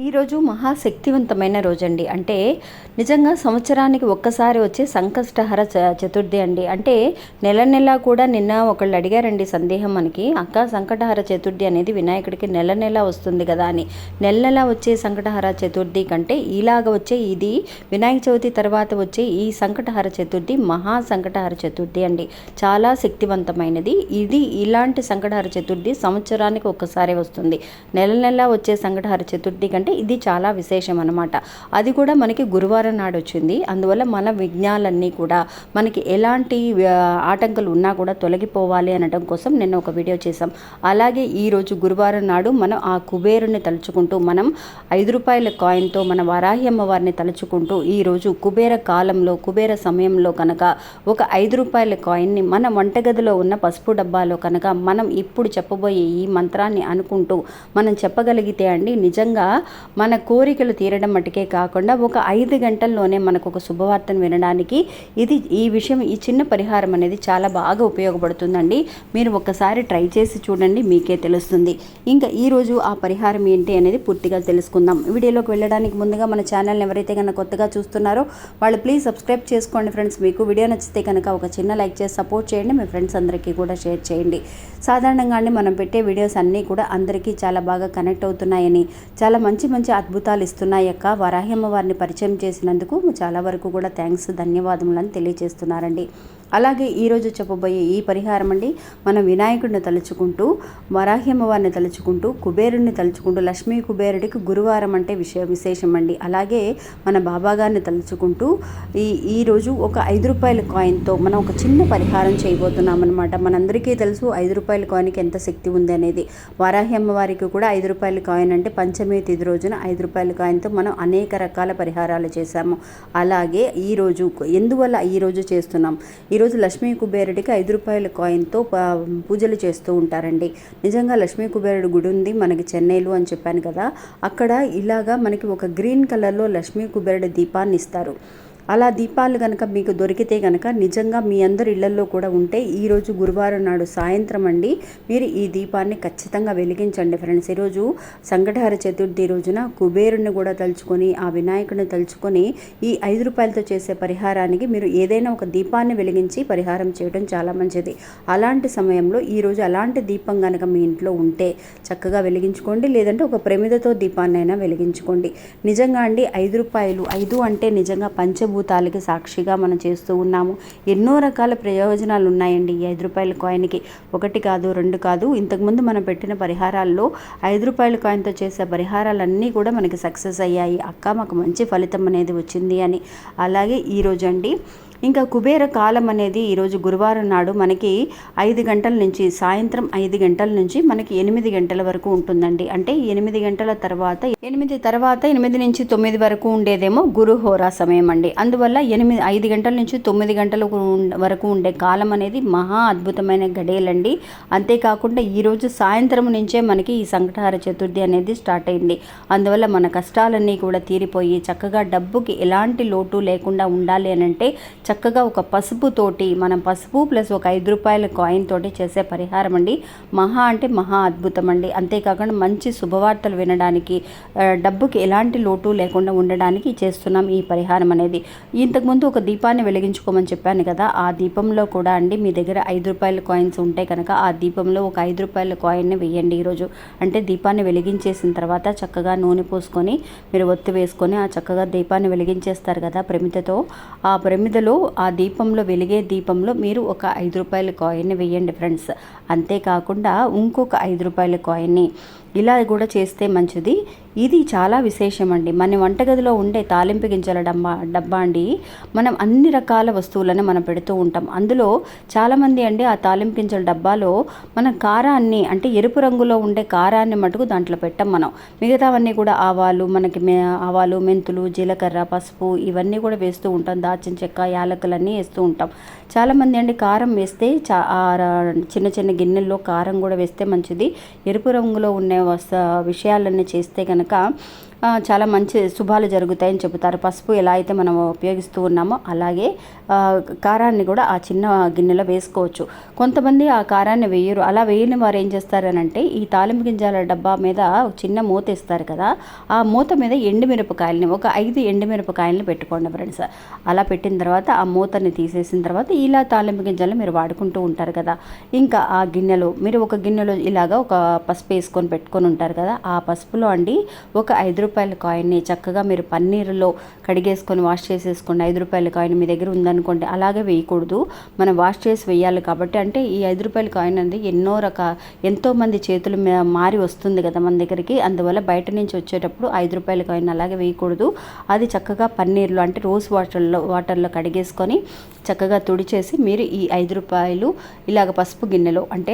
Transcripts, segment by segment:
ఈరోజు మహాశక్తివంతమైన రోజండి. అంటే నిజంగా సంవత్సరానికి ఒక్కసారి వచ్చే సంకష్టహర చ- చతుర్థి అండి. అంటే నెల నెల కూడా నిన్న ఒకళ్ళు అడిగారండి సందేహం మనకి. అక్క సంకటహర చతుర్థి అనేది వినాయకుడికి నెల నెల వస్తుంది కదా అని. నెల నెల వచ్చే సంకటహర చతుర్థి కంటే ఇలాగ వచ్చే ఇది వినాయక చవితి తర్వాత వచ్చే ఈ సంకటహర చతుర్థి మహా సంకటహర చతుర్థి అండి. చాలా శక్తివంతమైనది. ఇది ఇలాంటి సంకటహర చతుర్థి సంవత్సరానికి ఒక్కసారి వస్తుంది. నెల నెల వచ్చే సంకటహర చతుర్థి కంటే ఇది చాలా విశేషం అనమాట అది కూడా మనకి గురువారం నాడు వచ్చింది. అందువల్ల మన విఘ్నాలన్నీ కూడా మనకి ఎలాంటి ఆటంకాలు ఉన్నా కూడా తొలగిపోవాలి అనడం కోసం నిన్న ఒక వీడియో చేసాం అలాగే ఈరోజు గురువారం నాడు మనం ఆ కుబేరుని తలుచుకుంటూ మనం ఐదు రూపాయల కాయిన్తో మన వరాహి అమ్మవారిని తలుచుకుంటూ ఈరోజు కుబేర కాలంలో కుబేర సమయంలో కనుక ఒక ఐదు రూపాయల కాయిన్ని మన వంటగదిలో ఉన్న పసుపు డబ్బాలో కనుక మనం ఇప్పుడు చెప్పబోయే ఈ మంత్రాన్ని అనుకుంటూ మనం చెప్పగలిగితే అండి నిజంగా మన కోరికలు తీరడం మటుకే కాకుండా ఒక ఐదు గంటల్లోనే మనకు ఒక శుభవార్తను వినడానికి ఇది ఈ విషయం ఈ చిన్న పరిహారం అనేది చాలా బాగా ఉపయోగపడుతుందండి. మీరు ఒక్కసారి ట్రై చేసి చూడండి మీకే తెలుస్తుంది. ఇంకా ఈరోజు ఆ పరిహారం ఏంటి అనేది పూర్తిగా తెలుసుకుందాం. వీడియోలోకి వెళ్ళడానికి ముందుగా మన ఛానల్ని ఎవరైతే కనుక కొత్తగా చూస్తున్నారో వాళ్ళు ప్లీజ్ సబ్స్క్రైబ్ చేసుకోండి ఫ్రెండ్స్. మీకు వీడియో నచ్చితే కనుక ఒక చిన్న లైక్ చేసి సపోర్ట్ చేయండి. మీ ఫ్రెండ్స్ అందరికీ కూడా షేర్ చేయండి. సాధారణంగానే మనం పెట్టే వీడియోస్ అన్నీ కూడా అందరికీ చాలా బాగా కనెక్ట్ అవుతున్నాయని చాలా మంచి మంచి మంచి అద్భుతాలు ఇస్తున్నాయి అక్క. వరాహ్యమ్మ వారిని పరిచయం చేసినందుకు చాలా వరకు కూడా థ్యాంక్స్ ధన్యవాదములను తెలియజేస్తున్నారండి. అలాగే ఈరోజు చెప్పబోయే ఈ పరిహారం అండి మనం వినాయకుడిని తలుచుకుంటూ వరాహ్యమ్మవారిని తలుచుకుంటూ కుబేరుడిని తలుచుకుంటూ లక్ష్మీ కుబేరుడికి గురువారం అంటే విషయ విశేషం అండి. అలాగే మన బాబాగారిని తలుచుకుంటూ ఈ ఈరోజు ఒక ఐదు రూపాయల కాయిన్తో మనం ఒక చిన్న పరిహారం చేయబోతున్నాం అనమాట మనందరికీ తెలుసు ఐదు రూపాయల కాయిన్కి ఎంత శక్తి ఉంది అనేది. వారాహ్యమ్మవారికి కూడా ఐదు రూపాయల కాయిన్ అంటే పంచమి తిది రోజున ఐదు రూపాయల కాయిన్తో మనం అనేక రకాల పరిహారాలు చేశాము. అలాగే ఈరోజు ఎందువల్ల ఈరోజు చేస్తున్నాం? ఈరోజు లక్ష్మీ కుబేరుడికి ఐదు రూపాయల కాయిన్తో పూజలు చేస్తూ ఉంటారండి. నిజంగా లక్ష్మీ కుబేరుడు గుడి ఉంది మనకి చెన్నైలో అని చెప్పాను కదా అక్కడ ఇలాగా మనకి ఒక గ్రీన్ కలర్లో లక్ష్మీ కుబేరుడి దీపాన్ని ఇస్తారు. అలా దీపాలు కనుక మీకు దొరికితే కనుక నిజంగా మీ అందరి ఇళ్ళలో కూడా ఉంటే ఈరోజు గురువారం నాడు సాయంత్రం అండి మీరు ఈ దీపాన్ని ఖచ్చితంగా వెలిగించండి ఫ్రెండ్స్. ఈరోజు సంకటహార చతుర్థి రోజున కుబేరుని కూడా తలుచుకొని ఆ వినాయకుడిని తలుచుకొని ఈ ఐదు రూపాయలతో చేసే పరిహారానికి మీరు ఏదైనా ఒక దీపాన్ని వెలిగించి పరిహారం చేయడం చాలా మంచిది. అలాంటి సమయంలో ఈరోజు అలాంటి దీపం కనుక మీ ఇంట్లో ఉంటే చక్కగా వెలిగించుకోండి లేదంటే ఒక ప్రమిదతో దీపాన్నైనా వెలిగించుకోండి. నిజంగా అండి ఐదు రూపాయలు ఐదు అంటే నిజంగా పంచభూతాలకి సాక్షిగా మనం చేస్తూ ఉన్నాము. ఎన్నో రకాల ప్రయోజనాలు ఉన్నాయండి ఈ ఐదు రూపాయల కాయిన్కి. ఒకటి కాదు రెండు కాదు ఇంతకుముందు మనం పెట్టిన పరిహారాల్లో ఐదు రూపాయల కాయిన్తో చేసే పరిహారాలన్నీ కూడా మనకి సక్సెస్ అయ్యాయి. అక్క మాకు మంచి ఫలితం అనేది వచ్చింది అని. అలాగే ఈరోజు అండి ఇంకా కుబేర కాలం అనేది ఈరోజు గురువారం నాడు మనకి ఐదు గంటల నుంచి సాయంత్రం ఐదు గంటల నుంచి మనకి ఎనిమిది గంటల వరకు ఉంటుందండి. అంటే ఎనిమిది గంటల తర్వాత ఎనిమిది తర్వాత ఎనిమిది నుంచి తొమ్మిది వరకు ఉండేదేమో గురు హోరా సమయం అండి. అందువల్ల ఎనిమిది ఐదు గంటల నుంచి తొమ్మిది గంటల వరకు ఉండే కాలం అనేది మహా అద్భుతమైన గడియలండి అంతేకాకుండా ఈరోజు సాయంత్రం నుంచే మనకి ఈ సంకటహార చతుర్థి అనేది స్టార్ట్ అయింది. అందువల్ల మన కష్టాలన్నీ కూడా తీరిపోయి చక్కగా డబ్బుకి ఎలాంటి లోటు లేకుండా ఉండాలి అని అంటే చక్కగా ఒక పసుపు తోటి మనం పసుపు ప్లస్ ఒక ఐదు రూపాయల కాయిన్ తోటి చేసే పరిహారం అండి. మహా అంటే మహా అద్భుతం అండి. అంతేకాకుండా మంచి శుభవార్తలు వినడానికి డబ్బుకి ఎలాంటి లోటు లేకుండా ఉండడానికి చేస్తున్నాం ఈ పరిహారం అనేది. ఇంతకుముందు ఒక దీపాన్ని వెలిగించుకోమని చెప్పాను కదా ఆ దీపంలో కూడా అండి మీ దగ్గర ఐదు రూపాయల కాయిన్స్ ఉంటే కనుక ఆ దీపంలో ఒక ఐదు రూపాయల కాయిన్ని వేయండి ఈరోజు. అంటే దీపాన్ని వెలిగించేసిన తర్వాత చక్కగా నూనె పోసుకొని మీరు ఒత్తి వేసుకొని ఆ చక్కగా దీపాన్ని వెలిగించేస్తారు కదా ప్రమిదతో. ఆ ప్రమిదలో ఆ దీపంలో వెలిగే దీపంలో మీరు ఒక ఐదు రూపాయల కాయిన్ని వేయండి ఫ్రెండ్స్ అంతేకాకుండా ఇంకొక ఐదు రూపాయల కాయిన్ని ఇలా కూడా చేస్తే మంచిది. ఇది చాలా విశేషం అండి మన వంటగదిలో ఉండే తాలింపు గింజల డబ్బా డబ్బా అండి మనం అన్ని రకాల వస్తువులను మనం పెడుతూ ఉంటాం. అందులో చాలామంది అండి ఆ తాలింపు గింజల డబ్బాలో మన కారాన్ని అంటే ఎరుపు రంగులో ఉండే కారాన్ని మటుకు దాంట్లో పెట్టం మనం. మిగతావన్నీ కూడా ఆవాలు మనకి మే ఆవాలు మెంతులు జీలకర్ర పసుపు ఇవన్నీ కూడా వేస్తూ ఉంటాం. దాచిన చెక్క యాలకులన్నీ వేస్తూ ఉంటాం. చాలామంది అండి కారం వేస్తే చా చిన్న చిన్న గిన్నెల్లో కారం కూడా వేస్తే మంచిది. ఎరుపు రంగులో ఉండే వస్త విషయాలన్నీ చేస్తే కనుక చాలా మంచి శుభాలు జరుగుతాయని చెబుతారు. పసుపు ఎలా అయితే మనం ఉపయోగిస్తూ ఉన్నామో అలాగే కారాన్ని కూడా ఆ చిన్న గిన్నెలో వేసుకోవచ్చు. కొంతమంది ఆ కారాన్ని వేయరు. అలా వేయని వారు ఏం చేస్తారనంటే ఈ తాలింపు గింజల డబ్బా మీద చిన్న మూత ఇస్తారు కదా ఆ మూత మీద ఎండుమిరపకాయలని ఒక ఐదు ఎండుమిరపకాయలని పెట్టుకోండి ఫ్రెండ్స్. అలా పెట్టిన తర్వాత ఆ మూతని తీసేసిన తర్వాత ఇలా తాలింపు గింజలు మీరు వాడుకుంటూ ఉంటారు కదా. ఇంకా ఆ గిన్నెలో మీరు ఒక గిన్నెలో ఇలాగా ఒక పసుపు వేసుకొని పెట్టుకొని ఉంటారు కదా ఆ పసుపులో అండి ఒక ఐదు రూపాయల కాయిన్ని చక్కగా మీరు పన్నీరులో కడిగేసుకొని వాష్ చేసేసుకోండి. ఐదు రూపాయల కాయిన్ మీ దగ్గర ఉందనుకోండి. అలాగే వేయకూడదు. మనం వాష్ చేసి వేయాలి కాబట్టి అంటే ఈ ఐదు రూపాయల కాయిన్ అనేది ఎన్నో రక ఎంతోమంది చేతులు చేతుల మీద మారి వస్తుంది కదా మన దగ్గరికి. అందువల్ల బయట నుంచి వచ్చేటప్పుడు ఐదు రూపాయల కాయిన్ అలాగే వేయకూడదు. అది చక్కగా పన్నీర్లో అంటే రోజ్ వాటర్లో వాటర్లో కడిగేసుకొని చక్కగా తుడిచేసి మీరు ఈ ఐదు రూపాయలు ఇలాగ పసుపు గిన్నెలో అంటే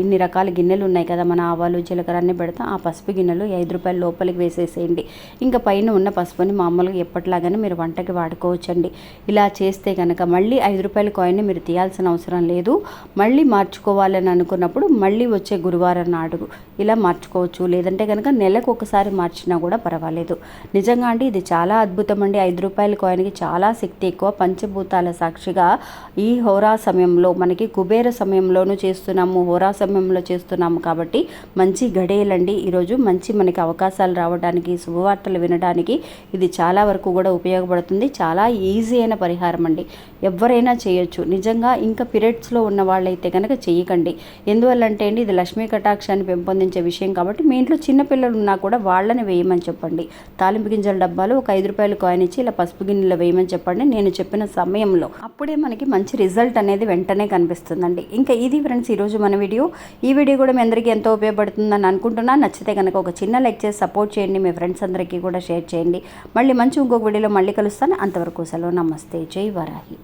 ఇన్ని రకాల గిన్నెలు ఉన్నాయి కదా మన ఆవాలు జీలకర్ర అన్నీ పెడతాం ఆ పసుపు గిన్నెలు ఐదు రూపాయలు లోపలికి వేసేసి వేసేసేయండి ఇంకా పైన ఉన్న పసుపుని మామూలుగా ఎప్పటిలాగానే మీరు వంటకి వాడుకోవచ్చండి. ఇలా చేస్తే కనుక మళ్ళీ ఐదు రూపాయల కాయిన్ని మీరు తీయాల్సిన అవసరం లేదు. మళ్ళీ మార్చుకోవాలని అనుకున్నప్పుడు మళ్ళీ వచ్చే గురువారం నాడు ఇలా మార్చుకోవచ్చు. లేదంటే కనుక నెలకు ఒకసారి మార్చినా కూడా పర్వాలేదు. నిజంగా అండి ఇది చాలా అద్భుతం అండి. ఐదు రూపాయల కాయిన్కి చాలా శక్తి ఎక్కువ. పంచభూతాల సాక్షిగా ఈ హోరా సమయంలో మనకి కుబేర సమయంలోనూ చేస్తున్నాము హోరా సమయంలో చేస్తున్నాము కాబట్టి మంచి గడేలండి ఈరోజు మంచి మనకి అవకాశాలు రావడానికి శుభవార్తలు వినడానికి ఇది చాలా వరకు కూడా ఉపయోగపడుతుంది. చాలా ఈజీ అయిన పరిహారం అండి. ఎవరైనా చేయొచ్చు. నిజంగా ఇంకా పీరియడ్స్లో ఉన్న వాళ్ళైతే కనుక చేయకండి ఎందువల్లంటే అండి ఇది లక్ష్మీ కటాక్షాన్ని పెంపొందించే విషయం కాబట్టి మీ ఇంట్లో చిన్నపిల్లలు ఉన్నా కూడా వాళ్ళని వేయమని చెప్పండి. తాలింపు గింజల డబ్బాలు ఒక ఐదు రూపాయలు కాయిన్ ఇచ్చి ఇలా పసుపు గిన్నెలో వేయమని చెప్పండి. నేను చెప్పిన సమయంలో అప్పుడే మనకి మంచి రిజల్ట్ అనేది వెంటనే కనిపిస్తుందండి. ఇంకా ఇది ఫ్రెండ్స్ ఈరోజు మన వీడియో. ఈ వీడియో కూడా మీ అందరికీ ఎంతో ఉపయోగపడుతుందని అనుకుంటున్నాను. నచ్చితే కనుక ఒక చిన్న లైక్ చేసి సపోర్ట్ చేయండి. మీ ఫ్రెండ్స్ అందరికీ కూడా షేర్ చేయండి. మళ్ళీ మంచి ఇంకొక వీడియోలో మళ్ళీ కలుస్తాను. అంతవరకు సెలవు. నమస్తే. జై వరాహి.